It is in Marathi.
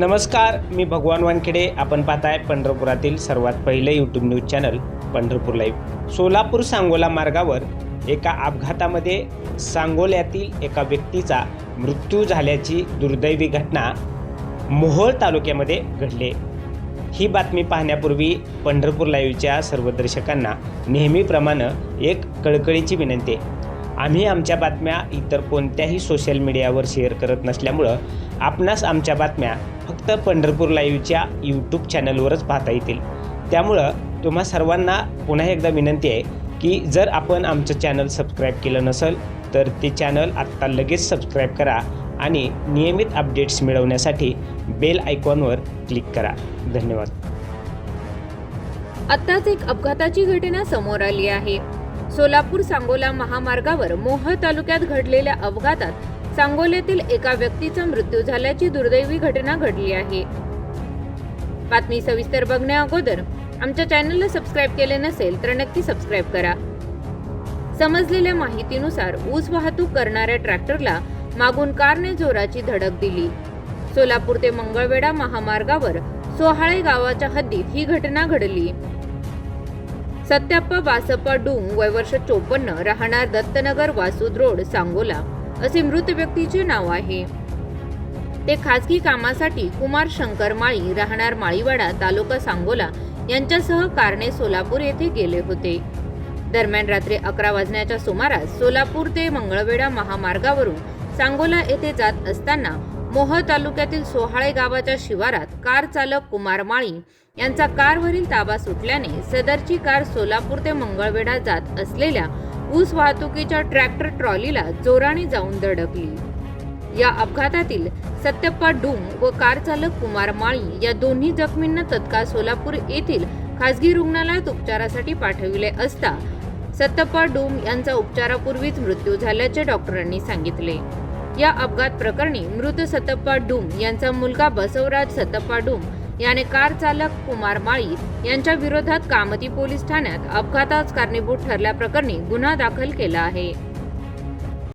नमस्कार मी भगवान वानखेडे. आपण पाहताय पंढरपुरातील सर्वात पहिलं YouTube news channel Pandharpur live Solapur Sangola मार्गावर एका अपघातामध्ये सांगोल्यातील एका व्यक्तीचा मृत्यू झाल्याची दुर्दैवी घटना मोहोळ तालुक्यामध्ये घडली. ही बातमी पाहण्यापूर्वी पंढरपूर लाईव्हच्या सर्व दर्शकांना नेहमीप्रमाणे एक कळकळीची विनंती आहे. आम्ही आमच्या बातम्या इतर कोणत्याही सोशल मीडियावर शेअर करत नसल्यामुळं आपणास आमच्या बातम्या फक्त पंढरपूर लाईव्हच्या यूट्यूब चॅनलवरच पाहता येतील. त्यामुळं तुम्हा सर्वांना पुन्हा एकदा विनंती आहे की जर आपण आमचं चॅनल सबस्क्राईब केलं नसेल तर ते चॅनल आत्ता लगेच सबस्क्राईब करा आणि नियमित अपडेट्स मिळवण्यासाठी बेल आयकॉनवर क्लिक करा. धन्यवाद. आत्ताच एक अपघाताची घटना समोर आली आहे. सोलापूर सांगोला महामार्गावर मोह तालुक्यात घडलेल्या अपघातात सांगोल्यातील एका व्यक्तीचा मृत्यू झाल्याची दुर्दैवी घटना घडली आहे. बातमी सविस्तर बघण्या अगोदर आमच्या चॅनलला सबस्क्राईब केले नसेल तर नक्की सबस्क्राईब करा. समजलेल्या माहितीनुसार ऊस वाहतूक करणाऱ्या ट्रॅक्टरला मागून कारने जोराची धडक दिली. सोलापूर ते मंगळवेढा महामार्गावर सोहाळे गावाच्या हद्दीत ही घटना घडली. सत्याप्पा बासप्पा डुंग वय वर्ष चोपन्न राहणार दत्तनगर वासुद रोड सांगोला. असे मृत व्यक्तीचे नाव आहे. ते खासगी कामासाठी कुमार शंकर माळी राहणार माळीवाडा तालुका सांगोला यांच्यासह कारने सोलापूर येथे गेले होते. दरम्यान रात्री अकरा वाजण्याच्या सुमारास सोलापूर ते मंगळवेढा महामार्गावरून सांगोला येथे जात असताना मोह तालुक्यातील सोहाळे गावाच्या शिवारात कार चालक कुमार माळी यांचा कारवरील ताबा सुटल्याने सदरची कार सोलापूर ते मंगळवेढा जात असलेल्या ऊस वाहतुकीच्या ट्रॅक्टर ट्रॉलीला जोराने जाऊन धडकली. या अपघातातील सत्यप्पा डुंग व कार चालक कुमार माळी या दोन्ही जखमींना तत्काळ सोलापूर येथील खासगी रुग्णालयात उपचारासाठी पाठविले असता सत्तप्पा डुंग यांचा उपचारापूर्वीच मृत्यू झाल्याचे डॉक्टरांनी सांगितले. या अपघात प्रकरणी मृत सतप्पा डुंग यांचा मुलगा बसवराज सतप्पा डुंग याने कार चालक कुमार माळी यांच्या विरोधात कामती पोलीस ठाण्यात अपघातास कारणीभूत ठरल्याप्रकरणी गुन्हा दाखल केला आहे.